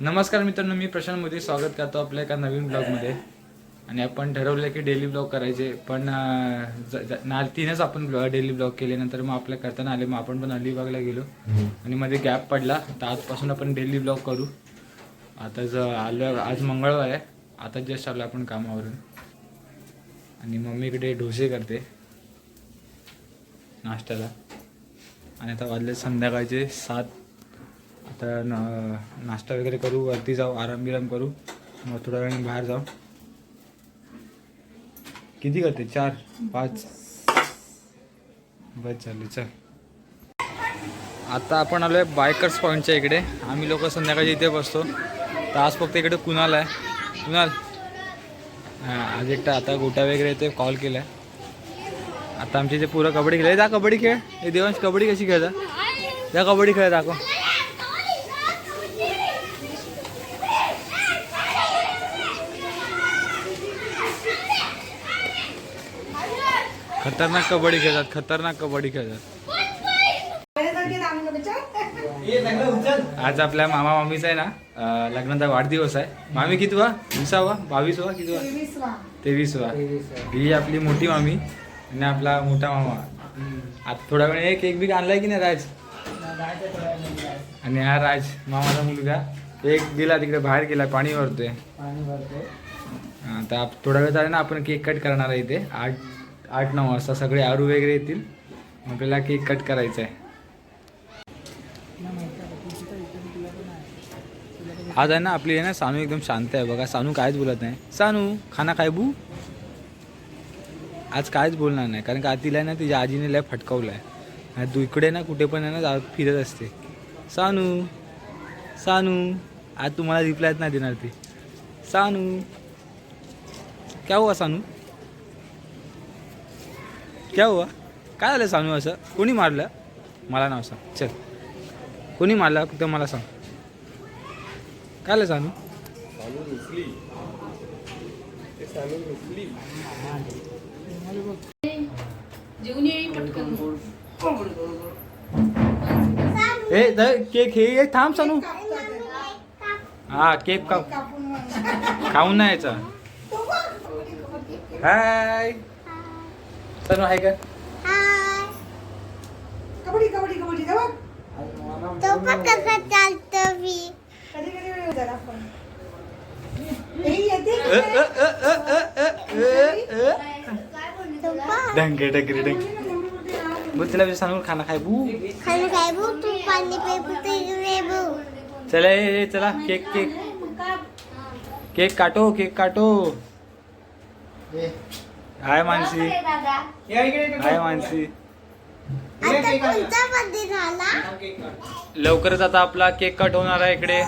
नमस्कार मित्रांनो मी प्रशांत मोदी. स्वागत करतो आपल्या एका नवीन ब्लॉगमध्ये. आणि आपण ठरवलं की डेली ब्लॉग करायचे पण अं, ज- ज- ना तीनच आपण डेली ब्लॉग केले नंतर मग आपल्या करताना आले मग आपण पण अलिबागला गेलो. आणि मध्ये गॅप पडला तर आजपासून आपण डेली ब्लॉग करू. आता ज आलो आज मंगळवार आहे. आता जस्ट आलो आपण कामावरून. आणि मम्मीकडे डोसे करते. नाश्त्याला. आणि आता वाजले संध्याकाळचे सात आता न- नाश्ता वगैरे करू वरती जाऊ आराम बिराम करू. मग थोड्या वेळाने बाहेर जाऊ. किती करते? चार पाच? बस चालेल चल. आता आपण आलो आहे बायकर्स पॉईंटच्या इकडे. आम्ही लोक संध्याकाळी इथे बसतो. तर आज फक्त इकडे कुणाल आहे? कुणाल? हां आज एकटा आता गोटा वगैरे येते कॉल केला आहे आता आमच्या इथे पुरं कबड्डी खेळ जा कबड्डी खेळ. हे देवांश कबड्डी कशी खेळता? जा कबड्डी खेळ दाखव. खतरनाक कबड्डी खेळतात खतरनाक कबड्डी खेळतात. आज आपल्या मामा मामीचा आहे ना अं, लग्नाचा वाढदिवस आहे. मामी किती वा? विसावा? बावीसवा? किती वा तेवीसवा. ही आपली मोठी मामी आणि आपला मोठा मामा. आता थोड्या वेळ एक एक बी आणलाय की नाही राज? आणि हा राज मामाचा मुलगा एक गेला तिकडे बाहेर गेला पाणी भरतोय. हा, तर आप- थोडा वेळ झाला ना आपण केक कट करणार आहे इथे. आठ आठ नऊ वाजता सगळे आरू वगैरे येतील. मग आपल्याला केक कट करायचा आहे आज आहे ना आपली आहे ना सानू एकदम शांत आहे. बघा सानू कायच बोलत नाही. सानू खाना काय बू? आज कायच बोलणार नाही. कारण का तिला आहे ना तिच्या आजीने लय फटकावलं आहे आणि तू इकडे ना कुठे पण आहे ना जा- फिरत असते. सानू सानू आज तुम्हाला रिप्लायच नाही देणार ती. सानू. क्या हुआ सानू? क्या हुआ? काय झालं सानू असं? कोणी मारलं? मला नाव सांग. चल. कोणी मारलं? फक्त मला सांग. काय झालं पटकन. ए केक हे थांब सानू. हा केक का खाऊन नाही यायचा. हाय. सानू हाय का? कबड्डी कबड्डी कबड्डी जाऊ तो पण कसा चालतो मी कधी कधी वेळ होता आपण हे येते अ, अ, अ, अ, अ, अ, अ, अ. तो पण डंगे डंगे. डंगे बोल तिला विचार सांगू खाना खाय बू. खाली काय बघ तू पाणी पेपर ते रे बघ चला ए, ए, चला केक केक. केक काटो केक काटो. हाय मानसी. हाय मानसी. लवकरच आता आपला केक कट होणार आहे इकडे.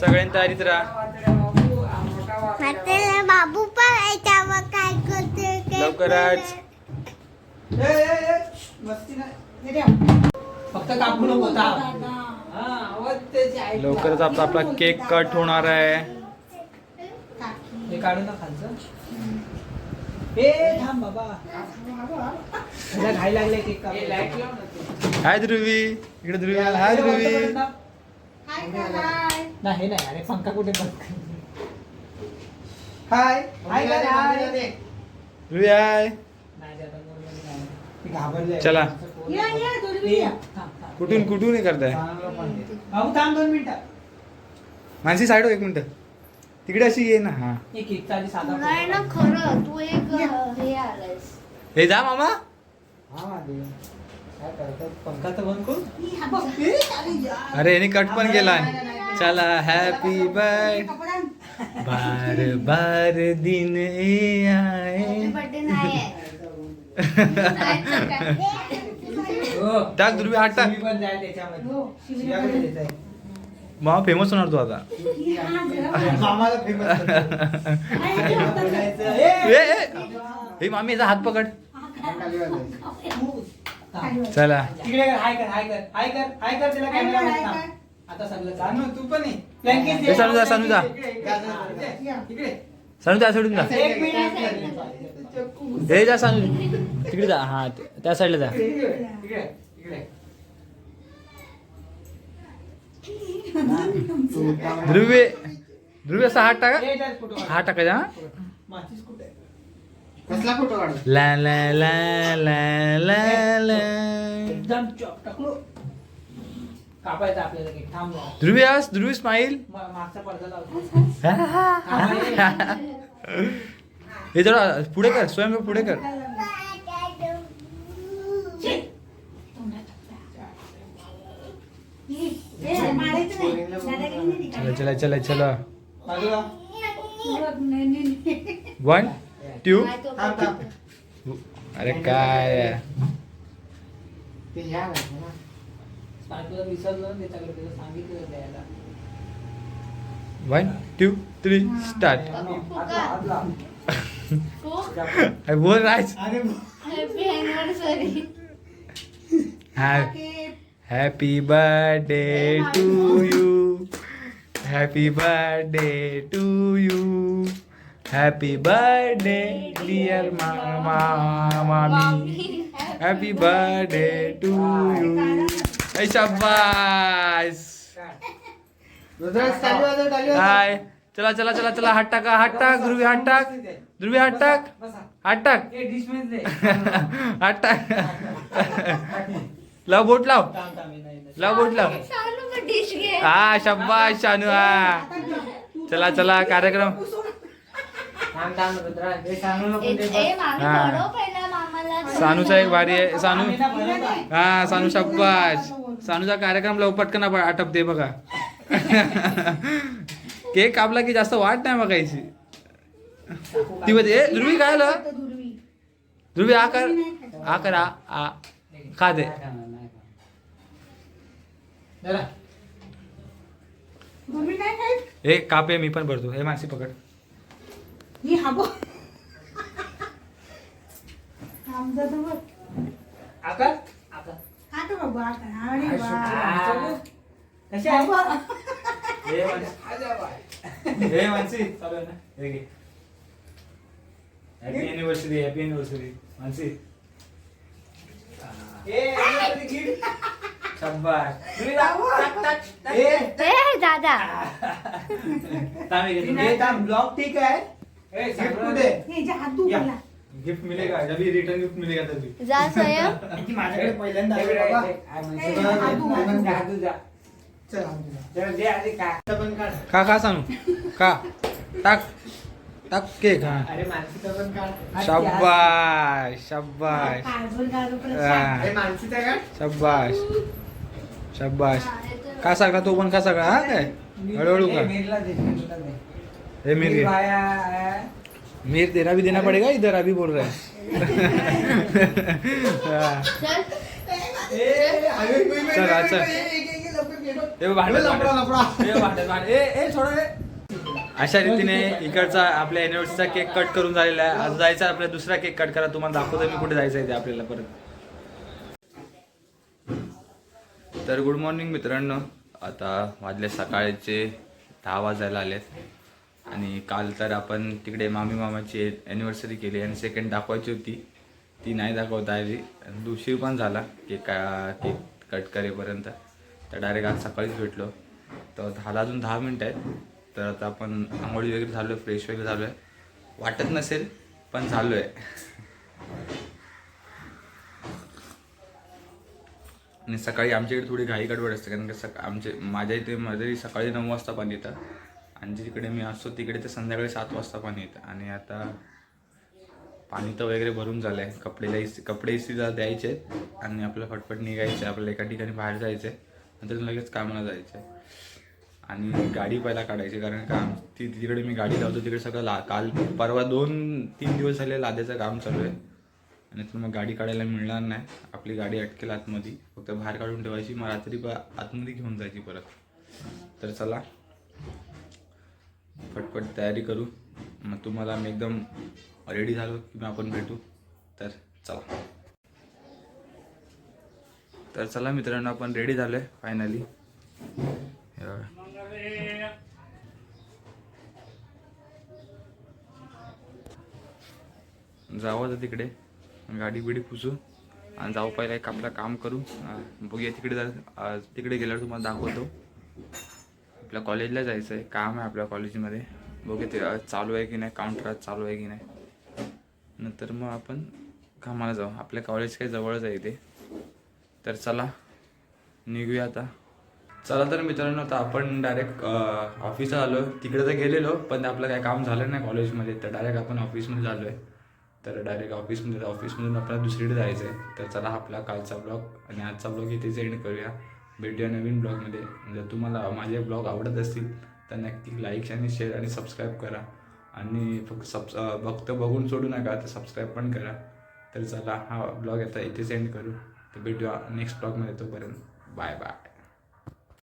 सगळ्यांनी तयारीत राहा. बाबू पण याच्यावर काय करते काय लवकरच. फक्त कापू नको लवकरच आपला आपला केक कट होणार आहे. हे ना खालचं. ए थांब बाबा. त्याला घाई लागले केक हाय ध्रुवी. इकडे ध्रुवी आला. हाय ध्रुवी. नाही नाही अरे पंखा कुठे हाय. हाय हाय. ध्रुवी हाय. चला. या या कुठून कुठून हे करताय? भाऊ थांब दोन मिनिटं. मानसी साईड हो एक मिनिट. तिकडे अशी ये ना. हा. एक केकचा आधी साधा नाही ना खरं तू एक हे आलायस. हे जा मामा. हा देव. काय करतात? पंखा तर बंद करू? अरे याने कट पण केलाय. चला हॅपी बाय बार बार दिन ये आए। बर्थडे नाही टाक ध्रुवी हात टाक. शिवी पण जाय त्याच्यामध्ये? मामा फेमस होणार तू आता. हे मामी याचा हात पकड. चला. तिकडे कर, हाय कर हाय कर हाय कर हाय कर त्याला कॅमेरा आता सगळं जाणू तू पण ये. सानू जा, सानू जा. सांगू त्या सोडून जा. एक मिनिट हे जा सांगू तिकडे जा हा त्या साईडला जा. ध्रुवे ध्रुवे असा हात टाका. हात टाकायचा हा? माचीस कुठे आहे? कसला फोटो काढ ला ला ला ला ला ला. एकदम चॉप टाकलो कापायचं आपल्याला केक थांब जरा. ध्रुवी आज ध्रुवी स्माईल मा- मागचा पडदा लावतो. हे? जरा पुढे कर स्वयं पुढे कर. चला चला चला. चला वन टू अरे काय? One two three start. बोल राज. अरे happy anniversary happy birthday to you happy birthday to you happy birthday dear मामी हॅपी बर्थडे टू यू ऐ शाबास हाय चला चला चला चला हात टाका हात टाक ध्रुवी हात टाक ध्रुवी हात टाक हात टाक हात टाक लाव बोट लाव. हे. लाव बोट लाव. हा शब्बाश शानू हा. चला चला कार्यक्रम. दे सानूचा एक भारी आहे. सानू. हा सानू शब्बाश सानूचा कार्यक्रम लव पटकन आप- आटपते बघा. केक कापला की जास्त वाट नाही बघायची. ती ए ध्रुवी काय आलं? ध्रुवी. आ कर आ कर आ आ खा दे. जरा. ए कापे मी पण भरतो. हे मानसी पकड. आकार? आकार. आ. कशी आहे? हे मानसी. हे मानसी. चालू आहे ना? हे घे. Happy anniversary happy anniversary Mansi. ए, anniversary gift. ए, हे block ठीक आहे ए, gift कुठे? गिफ्ट मिलेगा रिटर्न गिफ्ट मिलेगा तभी जा स्वयं ती माझ्याकडे पहिल्यांदा आली बाबा. चल आम तुला. जरा दे आधी काय. पण काढ. का का सांगू का टाक टाक केक हा अरे मानसीचं पण काढ. शब्बाश शब्बाश हा, हे मानसीचा का शब्बाश शब्बाश का सगळा तो पण का सगळा हा काय? हळूहळू का. हे मीर. मीर तेरा भी देना पड़ेगा इधर अभी बोल रहा है. चल रे. अशा रीतीने इकडचा आपल्या युनिव्हर्सिटीचा केक कट करून झालेला आहे. आज जायचा आपला दुसरा केक कट करा. तुम्हाला दाखवतो मी कुठे जायचं आहे ते आपल्याला परत. तर गुड मॉर्निंग मित्रांनो. आता वाजले सकाळचे दहा वाजायला आलेत. आणि काल तर आपण तिकडे मामी मामाची ॲनिव्हर्सरी केली आणि सेकंड दाखवायची होती. ती नाही दाखवता आली. आणि उशीर पण झाला केक केक कट करेपर्यंत. तर डायरेक्ट आज सकाळीच भेटलो. तर झाला अजून दहा मिनटं आहेत. तर आता आपण आंघोळी वगैरे झालो आहे फ्रेश वगैरे झालो आहे वाटत नसेल पण झालो आहे आणि सकाळी आमच्याकडे थोडी घाई गडबड असते कारण की सका आमचे माझ्या इथे माझ्या सकाळी नऊ वाजता पाणी येतं. आणि जिकडे मी असतो तिकडे तर संध्याकाळी सात वाजता पाणी येतं. आणि आता पाणी तर वगैरे भरून झालं आहे कपडेला इस्त्री कपडे इस्त्रीला द्यायचे आहेत आणि आपलं फटफट निघायचं आहे. आपल्याला एका ठिकाणी बाहेर जायचं आहे. नंतर लगेच कामाला जायचं आहे. आणि गाडी पहिला काढायची कारण काम ती तिकडे मी गाडी लावतो तिकडे सगळं ला काल परवा दोन तीन दिवस झाले लाद्याचं काम चालू आहे. आणि तर मग गाडी काढायला मिळणार नाही. आपली गाडी अटकेल आतमध्ये. फक्त बाहेर काढून ठेवायची मग रात्री ब- आतमध्ये घेऊन जायची परत. तर चला. फटफट तयारी करू. मग तुम्हाला मी एकदम रेडी झालो की मग आपण भेटू. तर चला. तर चला मित्रांनो आपण रेडी झालो आहे फायनली जावं तर तिकडे. गाडी बिडी पुसू. आणि जाऊ पहिला एक आपलं काम करू. बघूया तिकडे जा तिकडे गेल्यावर तुम्हाला दाखवतो. आपल्या कॉलेजला जायचं आहे काम आहे आपल्या कॉलेजमध्ये बघू ते चालू आहे की नाही काउंटर आज चालू आहे की नाही. नंतर मग आपण कामाला जाऊ. आपल्या कॉलेज काही जवळच आहे ते तर चला निघूया आता. चला तर मित्रांनो आता आपण डायरेक्ट ऑफिसला आलो तिकडे तर गेलेलो पण आपलं काय काम झालं नाही कॉलेजमध्ये तर डायरेक्ट आपण ऑफिसमध्ये झालो आहे तर डायरेक्ट ऑफिसमध्ये ऑफिसमधून आपल्याला दुसरीकडे जायचं आहे तर चला आपला कालचा ब्लॉग आणि आजचा ब्लॉग इथेच एंड करूया. भेटूया नवीन ब्लॉगमध्ये जर तुम्हाला माझे ब्लॉग आवडत असतील तर नक्की लाईक्स आणि शेअर आणि सबस्क्राईब करा. आणि फक्त सब फक्त बघून सोडू नका तर सबस्क्राईब पण करा. तर चला हा ब्लॉग आता इथेच एंड करू. तर भेटूया नेक्स्ट ब्लॉगमध्ये तोपर्यंत. Bye bye